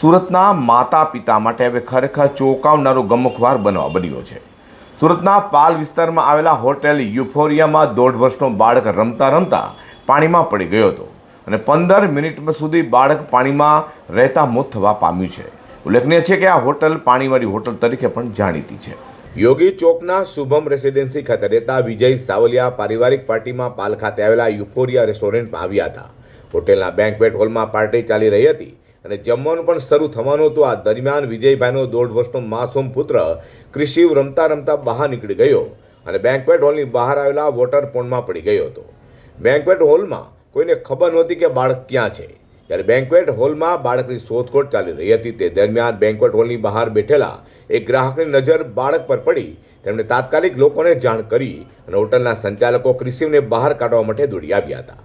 સુરતના માતા પિતા માટે હવે ખરેખર ચોંકાવનારો ગમખવાર બનવા બન્યો છે. સુરતના પાલ વિસ્તારમાં આવેલા હોટેલ યુફોરિયામાં દોઢ વર્ષનો બાળક રમતા રમતા પાણીમાં પડી ગયો હતો અને પંદર મિનિટ સુધી બાળક પાણીમાં રહેતા મોત થવા પામ્યું છે. ઉલ્લેખનીય છે કે આ હોટલ પાણીવાળી હોટલ તરીકે પણ જાણીતી છે. યોગી ચોકના શુભમ રેસિડેન્સી ખાતે રહેતા વિજય સાવલિયા પારિવારિક પાર્ટીમાં પાલ ખાતે આવેલા યુફોરિયા રેસ્ટોરન્ટમાં આવ્યા હતા. હોટેલના બેન્કવેટ હોલમાં પાર્ટી ચાલી રહી હતી. અને જમવાનું પણ શરૂ થવાનું હતું. આ દરમિયાન વિજયભાઈનો દોઢ વર્ષનો માસૂમ પુત્ર ક્રિશિવ રમતા રમતા બહાર નીકળી ગયો અને બેન્કવેટ હોલની બહાર આવેલા વોટર પોન્ડમાં પડી ગયો હતો. બેન્કવેટ હોલમાં કોઈને ખબર નહોતી કે બાળક ક્યાં છે. જ્યારે બેન્કવેટ હોલમાં બાળકની શોધખોળ ચાલી રહી હતી તે દરમિયાન બેન્કવેટ હોલની બહાર બેઠેલા એક ગ્રાહકની નજર બાળક પર પડી. તેમણે તાત્કાલિક લોકોને જાણ કરી અને હોટલના સંચાલકો ક્રિશિવને બહાર કાઢવા માટે દોડી આવ્યા હતા.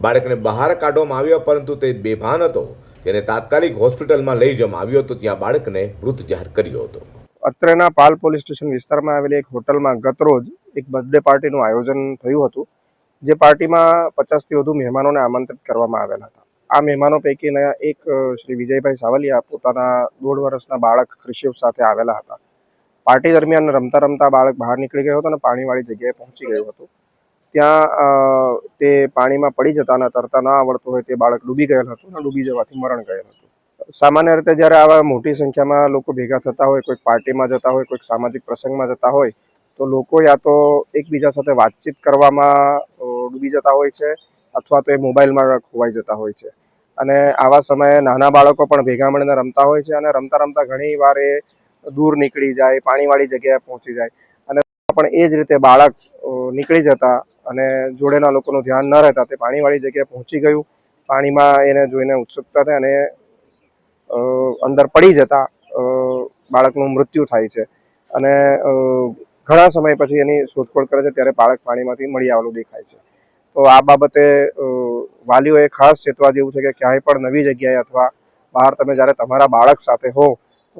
બાળકને બહાર કાઢવામાં આવ્યો પરંતુ તે બેભાન હતો. તેને તાત્કાલિક હોસ્પિટલમાં લઈ જવામાં આવ્યો હતો, ત્યાં બાળકને મૃત જાહેર કર્યો હતો. અત્રેના પાલ પોલીસ સ્ટેશન વિસ્તારમાં આવેલી એક હોટલમાં ગતરોજ એક બર્થડે પાર્ટીનું આયોજન થયું હતું, જે પાર્ટીમાં પચાસથી વધુ મહેમાનોને આમંત્રિત કરવામાં આવેલા હતા. આ મહેમાનો પૈકીના એક શ્રી વિજયભાઈ સાવલિયા પોતાના દોઢ વર્ષના બાળક ક્રિશિવ સાથે આવેલા હતા. પાર્ટી દરમિયાન રમતા રમતા બાળક બહાર નીકળી ગયો હતો અને પાણીવાળી જગ્યાએ પહોંચી ગયું હતું. ત્યાં તે પાણીમાં પડી જતા અને તરતા ન આવડતું હોય તે બાળક ડૂબી ગયેલ હતું અને ડૂબી જવાથી મરણ ગયેલ હતું. સામાન્ય રીતે જ્યારે આવા મોટી સંખ્યામાં લોકો ભેગા થતા હોય, કોઈક પાર્ટીમાં જતા હોય, કોઈક સામાજિક પ્રસંગમાં જતા હોય, તો લોકો યા તો એકબીજા સાથે વાતચીત કરવામાં ડૂબી જતા હોય છે અથવા તો એ મોબાઈલમાં ખોવાઈ જતા હોય છે. અને આવા સમયે નાના બાળકો પણ ભેગા મળીને રમતા હોય છે અને રમતા રમતા ઘણી વાર એ દૂર નીકળી જાય, પાણીવાળી જગ્યાએ પહોંચી જાય અને પણ એ જ રીતે બાળક નીકળી જતા અને જોડેના લોકોનું ધ્યાન ન રહેતા તે પાણીવાળી જગ્યાએ પહોંચી ગયું. પાણીમાં એને જોઈને ઉત્સુકતા થઈ અને અંદર પડી જતા બાળકનું મૃત્યુ થાય છે. અને ઘણા સમય પછી એની શોધખોળ કરે છે ત્યારે બાળક પાણીમાંથી મળી આવેલું દેખાય છે. તો આ બાબતે વાલીઓએ ખાસ ચેતવા જેવું છે કે ક્યાંય પણ નવી જગ્યાએ અથવા બહાર તમે જ્યારે તમારા બાળક સાથે હો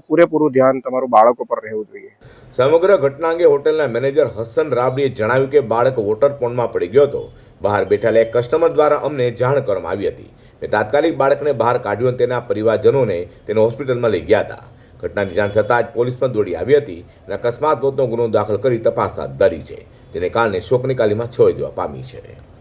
પૂરેપૂરું ધ્યાન તમારું બાળકો પર રહેવું જોઈએ. સમગ્ર ઘટના અંગે હોટેલના મેનેજર હસન રાબડીએ જણાવ્યું કે બાળક વોટર પોન્ડમાં પડી ગયો હતો. બહાર બેઠેલા એક કસ્ટમર દ્વારા અમને જાણ કરવામાં આવી હતી. મેં તાત્કાલિક બાળકને બહાર કાઢ્યું અને તેના પરિવારજનોને તેને હોસ્પિટલમાં લઈ ગયા હતા. ઘટનાની જાણ થતાં જ પોલીસ પણ દોડી આવી હતી અને અકસ્માત મોતનો ગુનો દાખલ કરી તપાસ હાથ ધરી છે. તેને કારણે શોકની કાલીમાં છવાઈ જવા પામી છે.